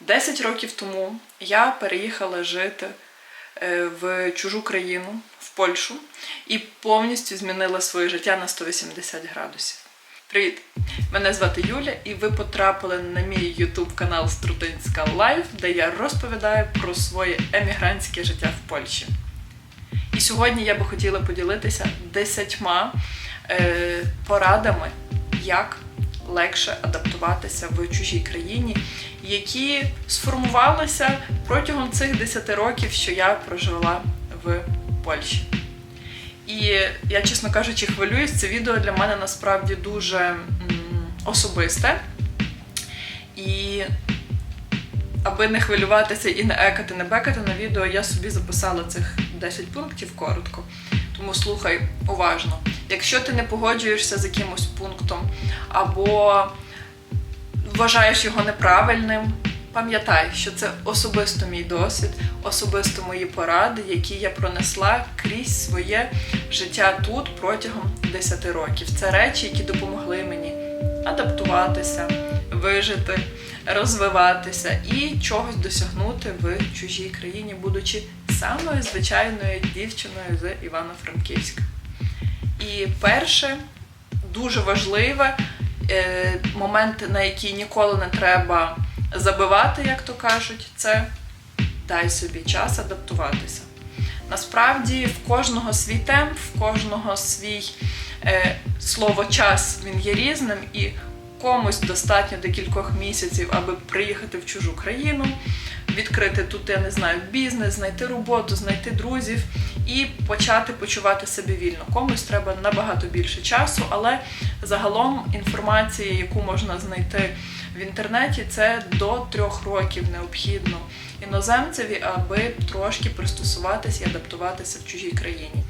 10 років тому я переїхала жити е, в чужу країну, в Польщу, і повністю змінила своє життя на 180 градусів. Привіт! Мене звати Юля, і ви потрапили на мій YouTube канал Струтинська Лайф, де я розповідаю про своє емігрантське життя в Польщі. І сьогодні я би хотіла поділитися десятьма е, порадами, як легше адаптуватися в чужій країні, які сформувалися протягом цих 10 років, що я прожила в Польщі. І я, чесно кажучи, хвилююсь. Це відео для мене насправді дуже особисте. І аби не хвилюватися і не екати, не бекати на відео, я собі записала цих 10 пунктів коротко. Тому слухай уважно. Якщо ти не погоджуєшся з якимось пунктом або вважаєш його неправильним, пам'ятай, що це особисто мій досвід, особисто мої поради, які я пронесла крізь своє життя тут протягом 10 років. Це речі, які допомогли мені адаптуватися, вижити, розвиватися і чогось досягнути в чужій країні, будучи самою звичайною дівчиною з Івано-Франківська. І перше, дуже важливе е, момент, на який ніколи не треба забивати, як то кажуть, це дай собі час адаптуватися. Насправді в кожного свій темп, в кожного свій е, слово час він є різним, і комусь достатньо декількох місяців, аби приїхати в чужу країну, відкрити тут, я не знаю, бізнес, знайти роботу, знайти друзів і почати почувати себе вільно. Комусь треба набагато більше часу, але загалом інформація, яку можна знайти в інтернеті, це до трьох років необхідно іноземцеві, аби трошки пристосуватися і адаптуватися в чужій країні.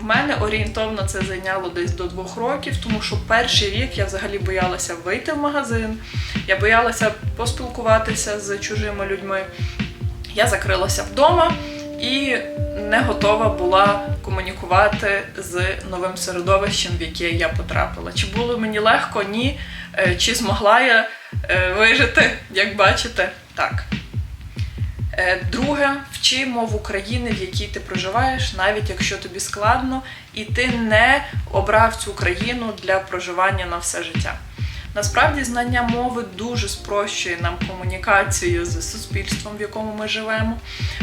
В мене орієнтовно це зайняло десь до двох років, тому що перший рік я взагалі боялася вийти в магазин, я боялася поспілкуватися з чужими людьми. Я закрилася вдома і не готова була комунікувати з новим середовищем, в яке я потрапила. Чи було мені легко? Ні. Е, Чи змогла я е, вижити, як бачите, так. Е, Друге, вчи мову країни, в якій ти проживаєш, навіть якщо тобі складно, і ти не обрав цю країну для проживання на все життя. Насправді знання мови дуже спрощує нам комунікацію з суспільством, в якому ми живемо.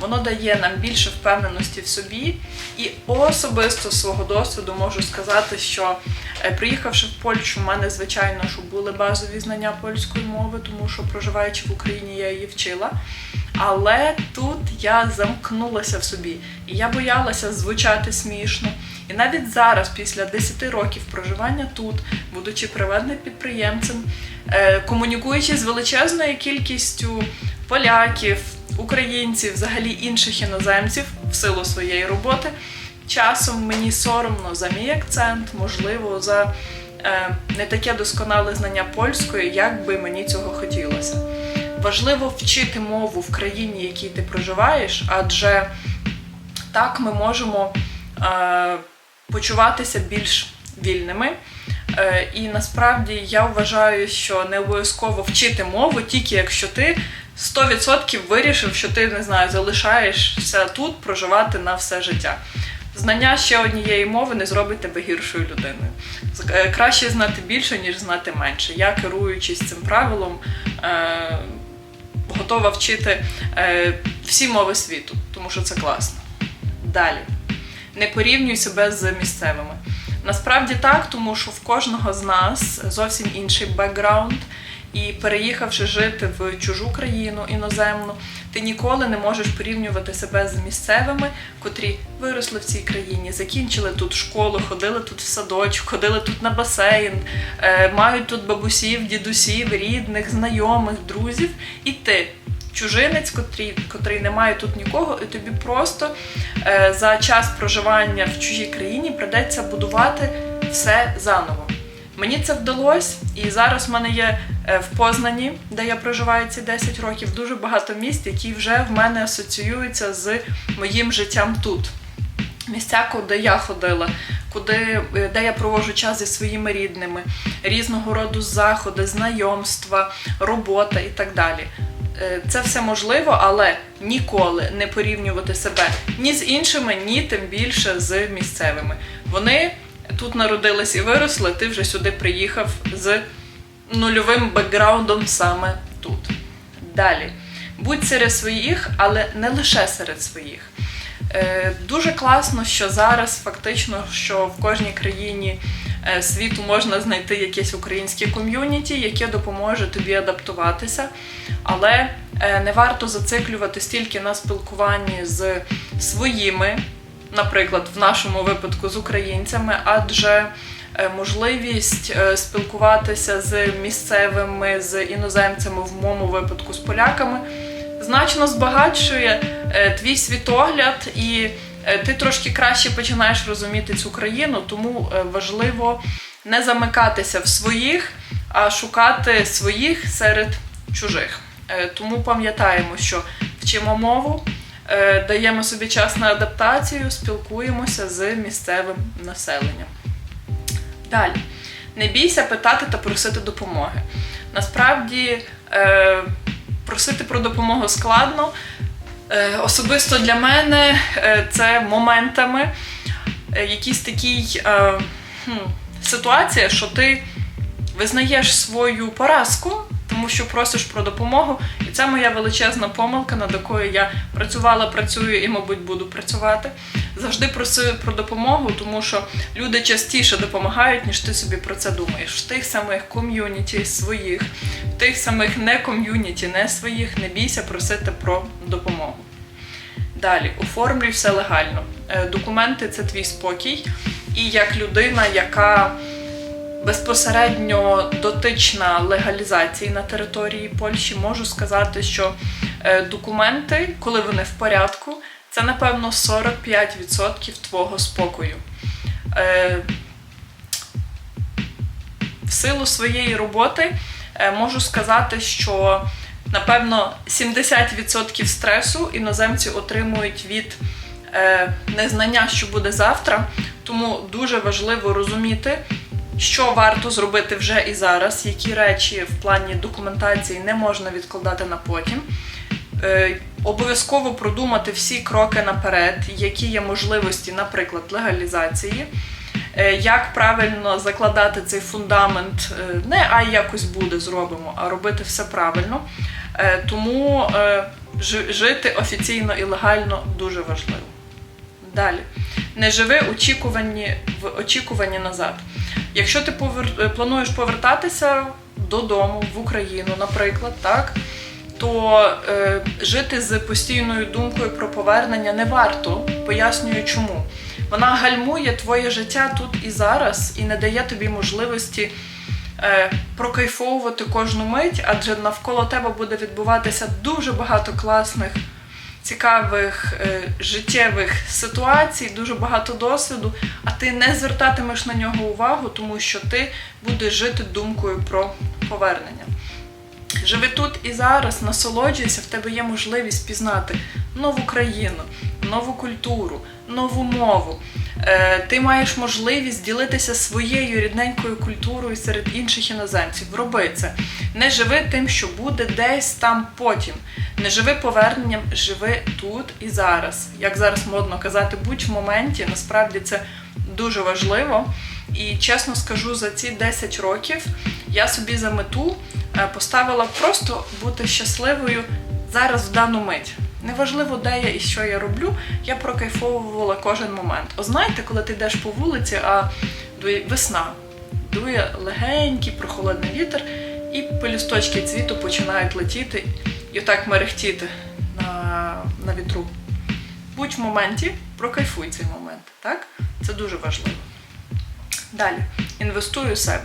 Воно дає нам більше впевненості в собі. І особисто з свого досвіду можу сказати, що е, приїхавши в Польщу, в мене звичайно що були базові знання польської мови, тому що проживаючи в Україні, я її вчила. Але тут я замкнулася в собі, і я боялася звучати смішно. І навіть зараз, після 10 років проживання тут, будучи приватним підприємцем, е, комунікуючи з величезною кількістю поляків, українців, взагалі інших іноземців в силу своєї роботи, часом мені соромно за мій акцент, можливо, за е, не таке досконале знання польської, як би мені цього хотілося. Важливо вчити мову в країні, в якій ти проживаєш, адже так ми можемо е, почуватися більш вільними. Е, і насправді я вважаю, що не обов'язково вчити мову, тільки якщо ти 100% вирішив, що ти не знаю, залишаєшся тут проживати на все життя. Знання ще однієї мови не зробить тебе гіршою людиною. Е, Краще знати більше, ніж знати менше. Я керуючись цим правилом. Готова вчити е, всі мови світу, тому що це класно. Далі. Не порівнюй себе з місцевими. Насправді так, тому що в кожного з нас зовсім інший бекграунд. І переїхавши жити в чужу країну іноземну, ти ніколи не можеш порівнювати себе з місцевими, котрі виросли в цій країні, закінчили тут школу, ходили тут в садочок, ходили тут на басейн, е, мають тут бабусів, дідусів, рідних, знайомих, друзів. І ти, чужинець, котрий, котрий не має тут нікого, і тобі просто е, за час проживання в чужій країні придеться будувати все заново. Мені це вдалося, і зараз в мене є в Познані, де я проживаю ці 10 років, дуже багато місць, які вже в мене асоціюються з моїм життям тут. Місця, куди я ходила, куди, е, де я проводжу час зі своїми рідними, різного роду заходи, знайомства, робота і так далі. Е, Це все можливо, але ніколи не порівнювати себе ні з іншими, ні тим більше з місцевими. Вони тут народились і виросли, ти вже сюди приїхав з нульовим бекграундом саме тут. Далі. Будь серед своїх, але не лише серед своїх. Е, Дуже класно, що зараз фактично, що в кожній країні е, світу можна знайти якесь українське ком'юніті, яке допоможе тобі адаптуватися. Але е, не варто зациклювати стільки на спілкуванні з своїми, наприклад, в нашому випадку з українцями, адже можливість е, спілкуватися з місцевими, з іноземцями, в моєму випадку з поляками, значно збагачує е, твій світогляд, і е, ти трошки краще починаєш розуміти цю країну, тому е, важливо не замикатися в своїх, а шукати своїх серед чужих. Е, Тому пам'ятаємо, що вчимо мову, е, даємо собі час на адаптацію, спілкуємося з місцевим населенням. Далі. Не бійся питати та просити допомоги. Насправді е, просити про допомогу складно. Е, особисто для мене е, це моментами е, якісь такій е, хм, ситуація, що ти визнаєш свою поразку, тому що просиш про допомогу, і це моя величезна помилка, над якою я працювала, працюю і, мабуть, буду працювати. Завжди просив про допомогу, тому що люди частіше допомагають, ніж ти собі про це думаєш. В тих самих ком'юніті своїх, в тих самих не ком'юніті, не своїх, не бійся просити про допомогу. Далі, оформлюй все легально. Е, Документи це твій спокій. І як людина, яка безпосередньо дотична легалізації на території Польщі, можу сказати, що е, документи, коли вони в порядку, це напевно 45% твого спокою. Е, В силу своєї роботи е, можу сказати, що напевно 70% стресу іноземці отримують від незнання, що буде завтра. Тому дуже важливо розуміти, що варто зробити вже і зараз, які речі в плані документації не можна відкладати на потім. Е, Обов'язково продумати всі кроки наперед, які є можливості, наприклад, легалізації, Е, як правильно закладати цей фундамент, е, не а якось буде зробимо, а робити все правильно. Тому жити офіційно і легально дуже важливо. Далі. Не живи очікувані, в очікуванні назад. Якщо ти повер... е, плануєш повертатися додому в Україну, наприклад, так, то е, жити з постійною думкою про повернення не варто. Пояснюю чому. Вона гальмує твоє життя тут і зараз і не дає тобі можливості е, прокайфовувати кожну мить, адже навколо тебе буде відбуватися дуже багато класних, цікавих е, життєвих ситуацій, дуже багато досвіду, а ти не звертатимеш на нього увагу, тому що ти будеш жити думкою про повернення. Живи тут і зараз, насолоджуйся, в тебе є можливість пізнати нову країну, нову культуру, нову мову. Е, ти маєш можливість ділитися своєю рідненькою культурою серед інших іноземців. Роби це. Не живи тим, що буде десь там потім. Не живи поверненням, живи тут і зараз. Як зараз модно казати, будь в моменті. Насправді це дуже важливо. І чесно скажу, за ці 10 років я собі за мету е, поставила просто бути щасливою зараз в дану мить. Неважливо, де я і що я роблю, я прокайфовувала кожен момент. О, знаєте, коли ти йдеш по вулиці, а дує весна, дує легенький прохолодний вітер, і пелюсточки цвіту починають летіти і отак мерехтіти на, на вітру. Будь в моменті, прокайфуй цей момент. Так? Це дуже важливо. Далі, інвестуй у себе.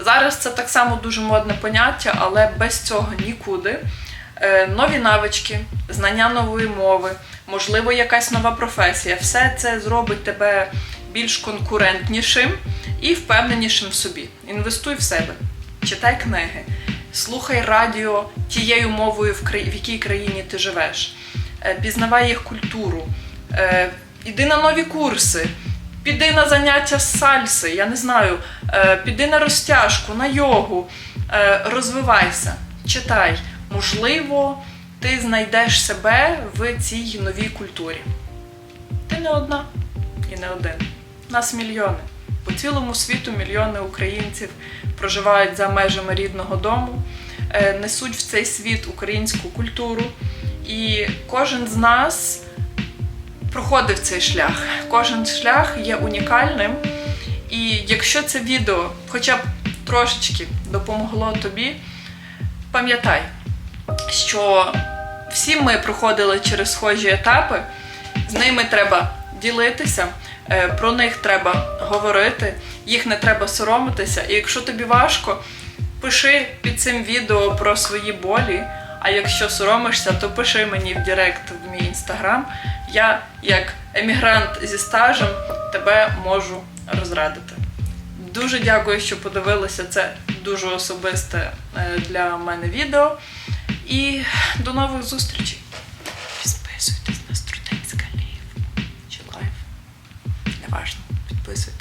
Зараз це так само дуже модне поняття, але без цього нікуди. Е, Нові навички, знання нової мови, можливо, якась нова професія. Все це зробить тебе більш конкурентнішим і впевненішим в собі. Інвестуй в себе, читай книги, слухай радіо тією мовою, в, якій країні ти живеш, Е, пізнавай їх культуру, Е, іди на нові курси. Піди на заняття з сальси, я не знаю, е, піди на розтяжку, на йогу, розвивайся, читай, можливо, ти знайдеш себе в цій новій культурі. Ти не одна і не один. Нас мільйони. По цілому світу мільйони українців проживають за межами рідного дому, е, несуть в цей світ українську культуру. І кожен з нас проходив цей шлях. Кожен шлях є унікальним. І якщо це відео хоча б трошечки допомогло тобі, пам'ятай, що всі ми проходили через схожі етапи, з ними треба ділитися, про них треба говорити, їх не треба соромитися. І якщо тобі важко, пиши під цим відео про свої болі. А якщо соромишся, то пиши мені в Директ в мій інстаграм. Я, як емігрант зі стажем, тебе можу розрадити. Дуже дякую, що подивилися це дуже особисте е, для мене відео. І до нових зустрічей. Підписуйтесь на